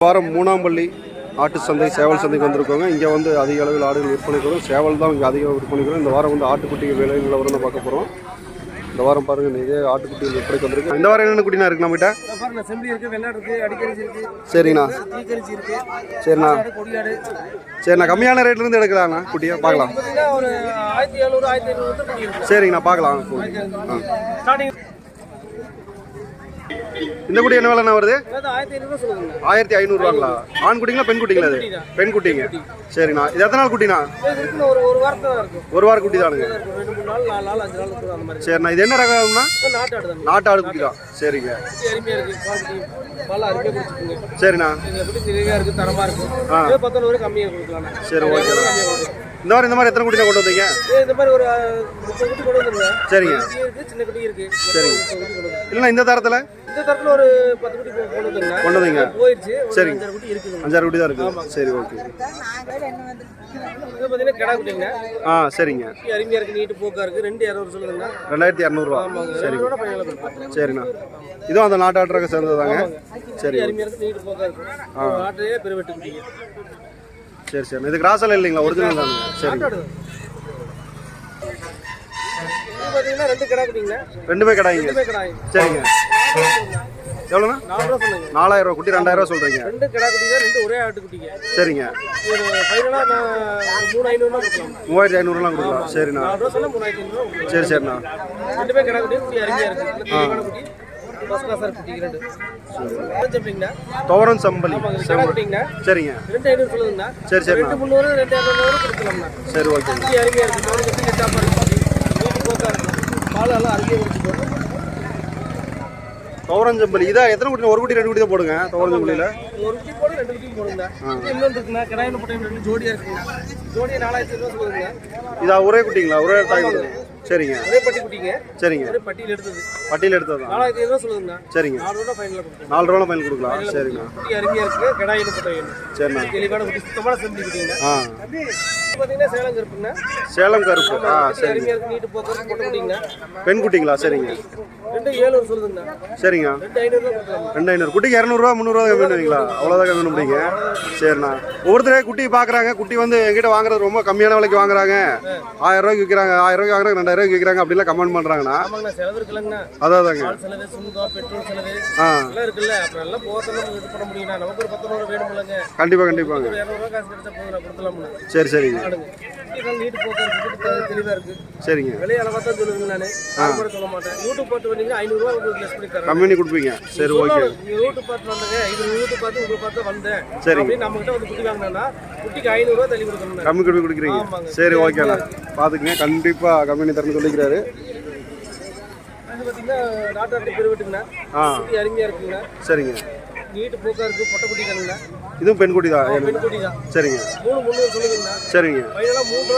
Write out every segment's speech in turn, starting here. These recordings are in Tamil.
வாரம் மூணாம் பள்ளி ஆட்டு சந்தை சேவல் சந்தைக்கு வந்திருக்கோங்க இங்கே வந்து அதிக அளவில் ஆடுகள் விற்பனைக்கு சேவல் தான் இங்கே அதிக விற்பனைக்கு இந்த வாரம் வந்து ஆட்டுக்குட்டி விலை நிலவரம் தான் பார்க்க போகிறோம் இந்த வாரம் பாருங்க நிறைய ஆட்டுக்குட்டிகள் விற்பனைக்கு வந்திருக்கு. இந்த வாரம் என்னென்ன குட்டினா இருக்கு நம்மகிட்ட? இருக்கு சரிண்ணா. சரிண்ணா. கம்மியான ரேட்ல இருந்து எடுக்கலாண்ணா குட்டியா? பார்க்கலாம். சரிங்கண்ணா பார்க்கலாம். ஆ. இந்த குட்டி என்ன விலைண்ணா வருது? ஆயிரத்தி ஐநூறுவாங்களா? ஆண் குட்டிங்களா பெண் குட்டிங்களா அது பெண் குட்டிங்க. சரிண்ணா. இது எத்தனை நாள் இருக்குன்னு ஒரு வாரம் குட்டி தானுங்க. சரிண்ணா. இது என்ன ரகம்னா இது நாட்டு ஆடு தான். நாட்டு ஆடு குட்டி தான். சரிங்க. சரிண்ணா. சரி ஓகே. இந்த மாதிரி இந்த மாதிரி எத்தனை குட்டி கொண்டு வந்தீங்க? இந்த மாதிரி ஒரு குட்டி கொண்டு வந்துருங்க. சரிங்க. இருக்கு சின்ன குட்டி இருக்கு. சரிங்க. இல்லைண்ணா இந்த தரத்தில்? இந்த தரத்துல ஒரு பத்து குட்டி கொண்டு வந்துருங்க. கொண்டு வந்தீங்க. போயிருச்சு. ஒரு சரிங்க. அஞ்சாறு குட்டி இருக்குதுங்க அஞ்சாறு குட்டி தான் இருக்குது சரி ஓகே. இது பார்த்தீங்கன்னா கிடா குட்டிங்க. ஆ சரிங்க. குட்டி அருமையா இருக்கு நீட்டு போக்கா இருக்கு. ரெண்டு இரநூறு சொல்லுங்க ரெண்டாயிரத்தி இரநூறுவா. சரிங்க. சரிண்ணா. இதுவும் அந்த நாட்டு ஆட்டு ரகம் சேர்ந்ததாங்க சரி குட்டி அருமையா இருக்கு நீட்டு போக்கா இருக்கு. ஆட்டையே பெருவெட்டு குட்டிங்க. சரி சரி. இது கிராஸில் இல்லைங்களா? ஒரிஜினல் தானுங்க சரி. பார்த்தீங்கன்னா ரெண்டு கிடா குட்டிங்க ரெண்டுமே கடாயிங்க சரிங்க. எவ்வளோண்ணா நாலாயிரம் ரூபா குட்டி ரெண்டாயிரம் ரூபா சொல்கிறீங்க ரெண்டு கிடா குட்டி தான் ரெண்டு ஒரே ஆட்டு குட்டிங்க. சரிங்க. ஒரு ஃபைனலாக நான் ஒரு மூணு ஐநூறுனா கொடுக்கலாம். மூவாயிரத்தி ஐநூறுலாம் கொடுக்கலாம். சரிண்ணா. சரி சரிண்ணா. ரெண்டுமே கிடா குட்டி குட்டி அருமையா இருக்கு ஃபர்ஸ்ட் ரெண்டு துவரம் சம்பளி. குட்டிங்கண்ணா சரிங்க. ரெண்டு ஐநூறு சொல்லுங்கண்ணா. சரி சரிண்ணா ரெண்டு முந்நூறு ரெண்டு இரநூறு கொடுக்கலாம்ண்ணா. சரி ஓகே குட்டி அருமையா இருக்கு. தோடு கட்டி கட்டாப்பா இருக்கு வீட்டு போக்கா இருக்கு. பால் எல்லாம் அருமையாக குடிச்சுக்கோ துவரஞ்சம்பளி இதா எத்தனை குட்டி? ஒரு குட்டி ரெண்டு குட்டி தான் போடுங்க. துவரஞ்சம்பளியில் ஒரு குட்டி போடு ரெண்டு குட்டி போடுங்க இன்னொன்று இருக்குண்ணா. கிடாயின போட்டு ரெண்டு ஜோடியா இருக்குங்க ஜோடியா நாலாயிரத்தி ஐநூறு சொல்லுங்க இதா ஒரே குட்டிங்களா? ஒரே தாய் குட்டி. சரிங்க. ஒரே பட்டி குட்டிங்க. சரிங்க. ஒரே பட்டியில் எடுத்தது. பட்டியல் எடுத்தது? நாலாயிரத்தி ஐநூறு சொல்லுங்கண்ணா சரிங்க. நாலு ரூபா ஃபைனலாக கொடுக்கலாம் நாலு ரூபா பயன் கொடுக்கலாம். சரிண்ணா குட்டி அருமையா இருக்கு. கிடாயின போட்ட வேணும் சரிண்ணா. தெளிவான குட்டி சுத்தமான செம்பி குட்டிங்க. ஆ. சேலம் கருப்புங்க சேலம் கருப்பு. ஆ நீட்டு போட்டு குட்டிங்க பெண் குட்டிங்களா சரிங்க. ரெண்டு ஏழுநூறு சரிங்க. ரெண்டு ஐநூறு குட்டிக்கு இரநூறுவா முந்நூறுவா கம்மி பண்ணுவீங்களா அவ்வளோதான் கம்மி பண்ண முடியுங்க சரிண்ணா. ஒவ்வொருத்தரே குட்டி பார்க்குறாங்க. குட்டி வந்து எங்கிட்ட வாங்குறது ரொம்ப கம்மியான விலைக்கு வாங்குறாங்க. ஆயிரம் ரூபாய்க்கு விற்கிறாங்க. ஆயிரம் ரூபாய்க்கு வாங்குறாங்க. ரெண்டாயிரம் ரூபாய்க்கு விற்கிறாங்க. அப்படிலாம் கமெண்ட் பண்ணுறாங்கண்ணா செலவு இருக்குல்லங்கண்ணா. செலவு பெட்ரோல் செலவு ஆ. எல்லாம் இருக்குல்ல. அப்புறம் எல்லாம் போகிறத நம்ம இது பண்ண முடியும்ண்ணா. நமக்கு ஒரு பத்து ரூபா வேணுமில்லங்க. கண்டிப்பாக கண்டிப்பாங்க. சரி சரிங்க. நீட்டு போக்குறதுக்கு தெளிவாக இருக்கு சரிங்க விலையை அளவாக தான் சொல்லுங்க. நான் கூட சொல்ல மாட்டேன் யூடியூப் பார்த்து வந்தீங்கன்னா ஐநூறுரூவா உங்களுக்கு லெஸ் பண்ணி தரேன் கம்மி கொடுப்பீங்க சரி ஓகே பார்த்து வந்தேங்க இது யூடியூப் பார்த்து உங்களுக்கு பார்த்து வந்தேன். சரிங்க. அப்படின்னு நம்ம கிட்ட வந்து குட்டி வாங்கினா குட்டிக்கு ஐநூறுரூவா தள்ளி கொடுக்கணும் கம்மி கம்மி கொடுக்குறீங்க. சரி ஓகேண்ணா பார்த்துக்குங்க. கண்டிப்பாக கம்மி தரேன்னு சொல்லிக்கிறாரு. பார்த்தீங்கன்னா நாட்டாட்டு பெருவெட்டுங்கண்ணா அருமையாக இருக்குங்கண்ணா சரிங்க. நீட்டு போக்கா இருக்கு பொட்டை குட்டி தானுங்கண்ணா இதுவும் பெண் குட்டி தான் பெண் குட்டி தான் சரிங்க. மூணு முந்நூறு சொல்லுங்கண்ணா. சரிங்க. ஃபைனலாக மூணு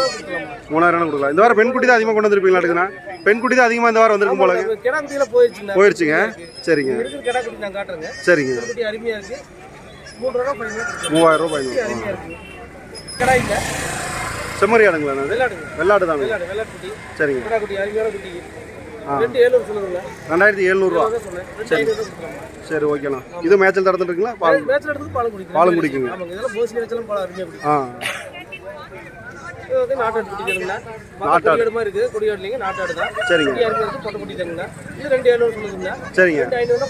மூணாயிரம் கொடுக்கலாம். இந்த வாரம் பெண் குட்டி தான் அதிகமாக கொண்டு வந்திருப்பீங்களா பெண் குட்டி தான் அதிகமாக இந்த வாரம் வந்திருக்கும் போல. கிடா குட்டியில போயிடுச்சுண்ணா. போயிடுச்சுங்க. சரிங்க. நான் காட்டுறேங்க. சரிங்க. குட்டி அருமையாக இருக்கு. மூணு ரூபா ஃபைனலாக கொடுக்கலாம் மூவாயிரம் ரூபாய் அருமையாக செம்மறி ஆடுங்களா வெள்ளாடு வெள்ளாடு குட்டி. சரிங்க. கிடா குட்டி அருமையான குட்டி. ரெண்டாயிரத்தி எழுநூறுவா. ஐநூறு கொடுக்கலாம் சரி. ஓகேண்ணா இது தரத்துல இருக்குங்களா பால் மேட்ச்ல பாலம் பாலும் குடிக்குங்க. பாலம் ஆ. இது வந்து நாட்டாடு மாதிரி இருக்குது. கொடியாடுலிங்க நாட்டாடு தான். சரிங்க. குட்டி அருமையாக இருக்கு பொட்டை குட்டி தாங்கண்ணா இது ரெண்டு ஏழுநூறு சொல்லுங்கண்ணா சரிங்க. ரெண்டு ஐநூறுனா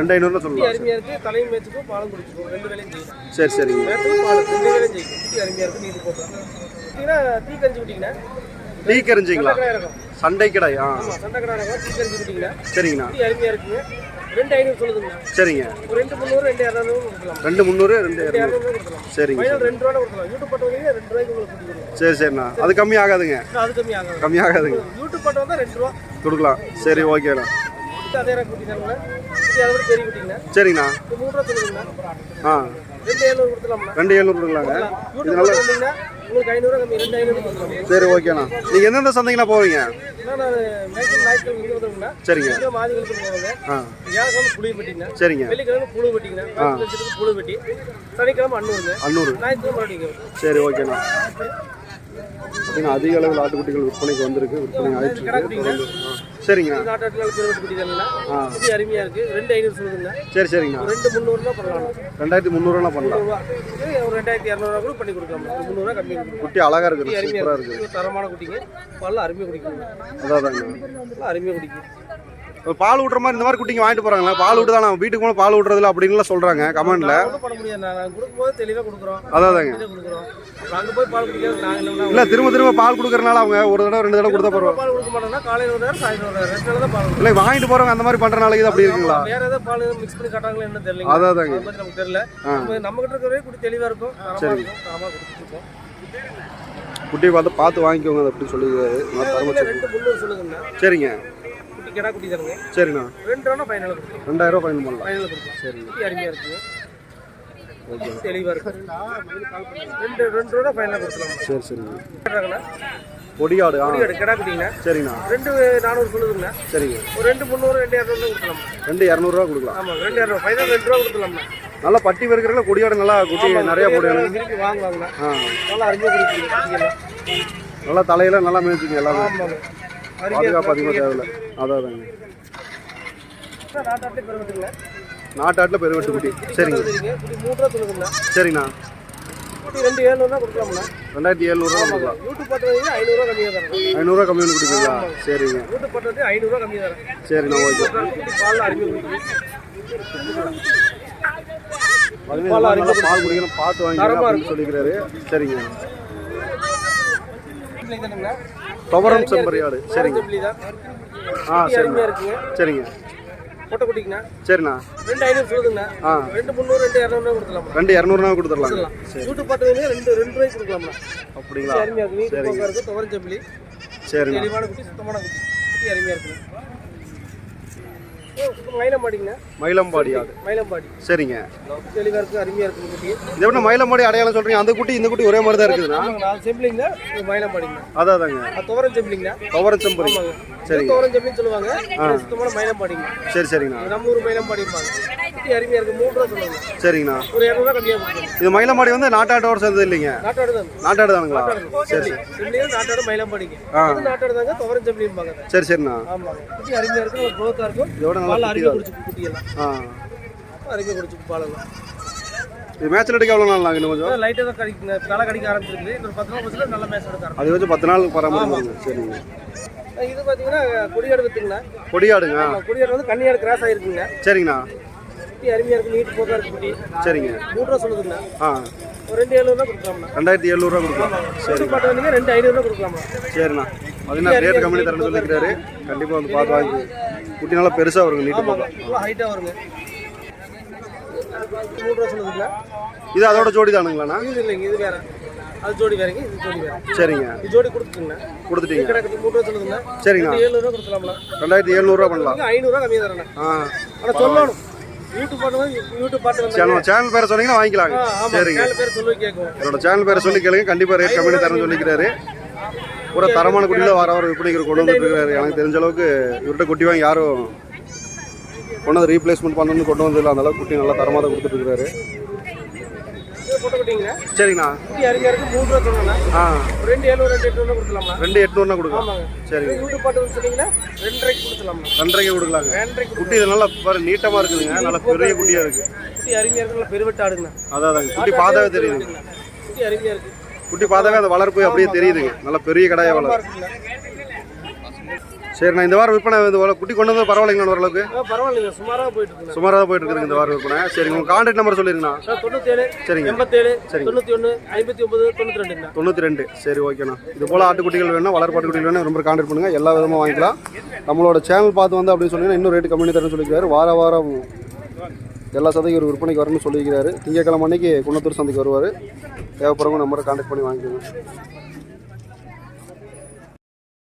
ரெண்டு குட்டி சொல்லலாம் அருமையாக இருக்கு தலையும் மேய்ச்சிக்கும் பாலம் குடிச்சிக்கும். ரெண்டு வேலையும் செய்யும். சரி சரிங்க. மேட்சுக்கும் பால் ரெண்டு வேலையும் செய்யும். குட்டி அருமையாக இருக்கு நீட்டு போட்டோம் பார்த்தீங்கன்னா டீ கஞ்சி குட்டிங்கண்ணா. டீ கரைஞ்சிங்களா? சண்டை ஆ கடை டீ சரிங்கண்ணா. குட்டி அருமையாக இருக்குங்க ரெண்டு ஐநூறு சொல்லுதுங்கண்ணா. சரிங்க. ஒரு ரெண்டு முந்நூறு ரெண்டு இரநூறு கொடுக்கலாம். ரெண்டு முந்நூறு ரெண்டு இரநூறு. இரநூறு கொடுக்கலாம். சரிங்க ஃபைனல் ரெண்டு ரூபா கொடுக்கலாம். யூடியூப் போட்டு வந்தீங்கன்னா ரெண்டு ரூபாய்க்கு உங்களுக்கு குட்டி கொடுக்கலாம் சரி சரிண்ணா. அது கம்மி ஆகாதுங்க அது கம்மி ஆகாது கம்மி ஆகாதுங்க யூடியூப் போட்டு வந்தால் ரெண்டு ரூபா. கொடுக்கலாம். சரி ஓகேண்ணா. அதே ரகம் குட்டி தானுங்களா குட்டி அதை விட பெரிய குட்டிங்கண்ணா சரிங்கண்ணா. இது மூணு ரூபா சொல்லுங்கண்ணா ஆ. ரெண்டு ஏழுநூறு ரெண்டு கொடுக்கலாங்க. போட்டு வந்தீங்கன்னா உங்களுக்கு ஐநூறுரூவா கம்மி ரெண்டு ஐநூறு சரி ஓகேண்ணா. நீங்கள் எந்தெந்த சந்தைக்குண்ணா போவீங்க? சரிங்க. சரி ஓகேண்ணா. பார்த்தீங்கன்னா அதிக அளவில் ஆட்டுக்குட்டிகள் விற்பனைக்கு வந்திருக்கு. விற்பனை ஆயிட்டு சரிங்க நாட்டாட்டுகள் பெருவெட்டு குட்டி தானே குட்டி அருமையாக இருக்குது ரெண்டு ஐநூறு சொல்லுதுங்க சரி சரிங்கண்ணா. ரெண்டு முந்நூறுனா பண்ணலாம். ரெண்டாயிரத்தி முந்நூறுவா. பண்ணலாம் ஒரு ரெண்டாயிரத்தி இரநூறுவா கூட பண்ணி கொடுக்கலாம். ஒரு முந்நூறுவா கம்மி குட்டி அழகா இருக்குது அருமையாக இருக்குது. தரமான குட்டிங்க. பால் அருமையாக குடிக்கணும் நல்லா அருமையாக குடிக்கும் பால் விட்ற மாதிரி இந்த மாதிரி குட்டிங்க வாங்கிட்டு போறாங்களா? பால் விட்டு தான் வீட்டுக்கு போனால் பால் விட்றதில்ல அப்படின்லாம் சொல்றாங்க கமெண்ட்ல நான் அதாதாங்க இல்ல திரும்ப திரும்ப பால் கொடுக்கறனால அவங்க ஒரு தடவை ரெண்டு தடவை கொடுத்தா பரவாயில்ல. இல்லை வாங்கிட்டு போறவங்க அந்த மாதிரி பண்றனால இது அப்படி இருக்குங்களா? வேற ஏதாவது பால் மிக்ஸ் பண்ணி காட்டாங்களா என்ன தெரியல அதாதாங்க நமக்கு தெரியல. நம்ம கிட்ட இருக்கிற குடி தெளிவாக இருக்கும். இருக்கோம். குட்டியை பார்த்து பார்த்து வாங்கிக்கோங்க அது அப்படி சொல்லிக்கிறாரு நான் தரமா இதுல check ரெண்டு முந்நூறு சொல்லுங்கண்ணா சரிங்க. கிடா குட்டி தருங்க சரிண்ணா. ரெண்டு ரூபா ஃபைனல் கொடுக்கலாம். ரெண்டாயிரம் ரூபாய் ஃபைன் பண்ணலாம் ஃபைனல் கொடுக்கலாம். குட்டி அருமையாக இருக்குங்க தெளிவாக இருக்கு. ரெண்டு ரெண்டு ரூபா ஃபைனல் கொடுக்கலாம். சரி சரிங்க பொடியாடு குட்டி கிடா குட்டிங்கண்ணா சரிண்ணா. ரெண்டு நானூறு சொல்லுதுங்கண்ணா சரிங்க. ஒரு ரெண்டு முந்நூறு ரெண்டு இரநூறு கொடுக்கலாம். ரெண்டு இரநூறுவா கொடுக்கலாம். ஆமாம் ரெண்டு இரநூறு ஃபைனல் ரெண்டு ரூபா கொடுக்கலாம்ண்ணா நல்லா பட்டி வருகிறதுல கொடியாடு நல்லா குட்டி நிறைய போடுவாங்க. விரும்பி வாங்குவாங்கண்ணா ஆ. நல்லா அருமையாக குடிக்கிறீங்க நல்லா தலையில நல்லா மேய்ச்சிங்க எல்லாமே. பாதுகாப்பு அதிகமாக தேவையில்ல. நாட்டாட்டிலே பெருமட்டுங்களா நாட்டாட்டில் பெருவெட்டு குட்டி. சரிங்க. சரிங்க குட்டி மூணு ரூபா சொல்லுங்கண்ணா சரிண்ணா. குட்டி ரெண்டு ஏழுநூறுனா கொடுக்கலாம்ண்ணா ரெண்டாயிரத்தி எழுநூறுவா கொடுக்கலாம். யூடியூப் பார்த்து ஐநூறுரூவா கம்மியாக தரேன் ஐநூறுரூவா கொடுப்பீங்களா சரிங்க. யூடியூப் ஐநூறுரூவா கம்மியாக தரேன் சரிண்ணா ஓகே. குட்டி பால் அருமையாக குடிக்கும் பால் குடிக்கணும் பார்த்து அப்படின்னு சொல்லிக்கிறாரு. சரிங்க. துவரம் செம்பரியாடு சரிங்க. ஆ சரிங்க. சரிங்க. குட்டிங்கண்ணா சரிண்ணா. ரெண்டு ஐநூறு சொல்லுதுங்கண்ணா. ஆ. ரெண்டு முந்நூறு ரெண்டு இரநூறுவா கொடுக்கலாம்ண்ணா ரெண்டு இரநூறுனா கொடுத்துடலாங்க. சரி. யூடியூப் பார்த்து ரெண்டு ரெண்டு ரூபாய்க்கு கொடுக்கலாம்ண்ணா. அப்படிங்களா? அருமையாக இருக்கு துவரம் செம்பிளி. சரிண்ணா. தெளிவான குட்டி சுத்தமான குட்டி. குட்டி அருமையாக மயிலம்பாடிங்கண்ணா மயிலம்பாடி ஆடு. மயிலம்பாடி. சரிங்க. தெளிவாக இருக்குது அருமையாக இருக்குது குட்டி. இது எப்படி மயிலம்பாடி அடையாளம் சொல்றீங்க. அந்த குட்டி இந்த குட்டி ஒரே மாதிரி தான் இருக்குதுண்ணா. நாலு செம்பிளிங்க இது மயிலம்பாடிங்கண்ணா. அதாதாங்க. அது துவரம் செம்பிளிங்கண்ணா துவரம் செம்பரி ஆமாங்க. சரிங்க. துவரம் செம்பின்னு சொல்லுவாங்க. சுத்தமான மயிலம்பாடிங்க சரி சரிங்கண்ணா. நம்ம ஊர் மயிலம்பாடிம்பாங்க. குட்டி அருமையாக இருக்குது மூணு ரூபா சரிங்கண்ணா. ஒரு இரநூறுவா கம்மியாக இது மயிலம்பாடி வந்து நாட்டாட்டோட சேர்ந்தது இல்லைங்க. நாட்டாடு தான். நாட்டாடு தானுங்களா சரி சரி. செம்பிளியும் நாட்டாடு மயிலம்பாடிங்க. ஆ. நாட்டாடு தாங்க துவரம் சரி சரிண்ணா. ஆமாங்க. குட்டி அருமையாக இருக்கும் ஒரு குரோத்தாக இருக்கும். இதோட நல்லா அருமையாக குடிச்சு குட்டியெல்லாம். ஆ. அருமையாக குடிச்சு பாலெல்லாம் இது மேட்ச்சில் எடுக்க எவ்வளோ நாள் இன்னும் கொஞ்சம்? லைட்டாக தான் கடிக்குங்க தலை கடிக்க ஆரம்பிச்சிருக்கு. இன்னொரு பத்து நாள் பஸ்ஸில் நல்ல மேட்ச் எடுக்க அது வச்சு பத்து நாள் பராமரிப்பாங்க சரிங்க இது பார்த்தீங்கன்னா கொடியாடு வித்துங்கண்ணா கொடியாடுங்க. கொடியாடு வந்து கன்னியாடு கிராஸ் ஆகிருக்குங்க சரிங்கண்ணா. குட்டி அருமையாக இருக்கு நீட்டு போக்கா இருக்கு குட்டி. சரிங்க. மூணு ரூபா சொல்லுதுங்கண்ணா ஆ. ஒரு ரெண்டு ஏழுநூறுவா கொடுக்கலாம்ண்ணா. ரெண்டாயிரத்தி எழுநூறுவா கொடுக்கலாம். சரி பாட்டு வந்தீங்க ரெண்டு ஐநூறுவா கொடுக்கலாம்ண்ணா. சரிண்ணா. பதினாறு ரேட் கம்மி தரேன்னு சொல்லியிருக்காரு கண்டிப்பாக வந்து பார்த்து வாங்கி குட்டி நல்லா பெருசாக வருங்க நீட்டு இவ்வளோ ஹைட்டாக வருங்க? மூணு ரூபா சொல்லுதுங்களா இது அதோட ஜோடி தானுங்களாண்ணா இது இல்லைங்க இது வேற. அது ஜோடி வேறங்க இது ஜோடி வேற. சரிங்க. இது ஜோடி கொடுத்துருங்கண்ணா கொடுத்துட்டீங்க. கிடக்கு மூணு ரூபா சரிங்கண்ணா ரெண்டு ஏழுநூறுவா கொடுக்கலாம்ண்ணா ரெண்டாயிரத்தி எழுநூறுவா பண்ணலாம். ஐநூறுரூவா கம்மியாக தரேண்ணா. ஆனால் சொல்லணும். சேனல் சேனல் பேரை சொன்னீங்கன்னா வாங்கிக்கலாங்க. சரிங்க. பேர் என்னோட சேனல் பேரை சொல்லி கேளுங்க. கண்டிப்பாக ரேட் கம்மி தரேன்னு சொல்லிக்கிறாரு. ஒரு தரமான குட்டியில் வார வாரம் விற்பனைக்கு கொண்டு வந்துட்டு இருக்காரு. எனக்கு தெரிஞ்ச அளவுக்கு இவர்கிட்ட குட்டி வாங்கி யாரும் கொண்டு வந்து ரீப்ளேஸ்மெண்ட் பண்ணணும்னு கொண்டு வந்ததில்ல. அந்த அளவுக்கு குட்டி நல்லா தரமாக தான் கொடுத்துட்டு இருக்காரு. சரிங்கண்ணா. குட்டி அருமையாக இருக்கு. மூணு ரூபா சொன்னேண்ணா ஆ. ரெண்டு ஏழு ரெண்டு எட்டு கொடுக்கலாமா? ரெண்டு எட்நூறுனா கொடுக்கலாம். ஆமாங்க. பாட்டு வந்து சொன்னீங்கன்னா ரெண்டரைக்கு கொடுக்கலாமா ரெண்டரைக்கு கொடுக்கலாங்க. ரெண்டரைக்கு குட்டி இது நல்லா பாரு நீட்டமாக இருக்குதுங்க. நல்லா பெரிய குட்டியாக இருக்குது குட்டி அருமையாக நல்லா பெருவெட்டு ஆடுங்கண்ணா. அதான் அதாங்க. குட்டி பார்த்தாவே தெரியுதுங்க. குட்டி அருமையாக இருக்கு. குட்டி பார்த்தாவே அந்த வளர்ப்பு அப்படியே தெரியுதுங்க. நல்ல பெரிய கடையாக வளரும் சரி நான் இந்த வாரம் விற்பனை இந்த குட்டி கொண்டு வந்து பரவாயில்லைங்கண்ணா ஓரளவுக்கு? பரவாயில்லைங்க. சுமாராக போயிட்டு சுமாராக போயிட்டு இருக்குதுங்க இந்த வாரம் விற்பனை. சரி உங்கள் கான்டாக்ட் நம்பர் சொல்லிருங்கண்ணா. சார் தொண்ணூத்தேழு சரிங்க. எண்பத்தேழு சரிங்க. தொண்ணூற்றி ஒன்று ஐம்பத்தி ஒன்பது தொண்ணூற்றி ரெண்டு சரி ஓகேண்ணா. இது போல் ஆட்டுக்குட்டிகள் வேணும் வளர்ப்பு ஆட்டுக்குட்டிகள் வேணும் ரொம்ப கான்டாக்ட் பண்ணுங்கள் எல்லா விதமாக வாங்கிக்கலாம். நம்மளோட சேனல் பார்த்து வந்து அப்படின்னு சொன்னீங்கன்னா இன்னும் ரேட்டு கம்மி தரேன்னு சொல்லிக்கிறாரு. வார வாரம் எல்லா சந்தைக்கும் ஒரு விற்பனைக்கு வரணும்னு சொல்லியிருக்கிறாரு திங்கக்கிழமை அன்னைக்கு குன்னத்தூர் சந்தைக்கு வருவார். தேவைப்படுறவங்க நம்பரை கான்டாக்ட் பண்ணி வாங்கிக்கோங்க.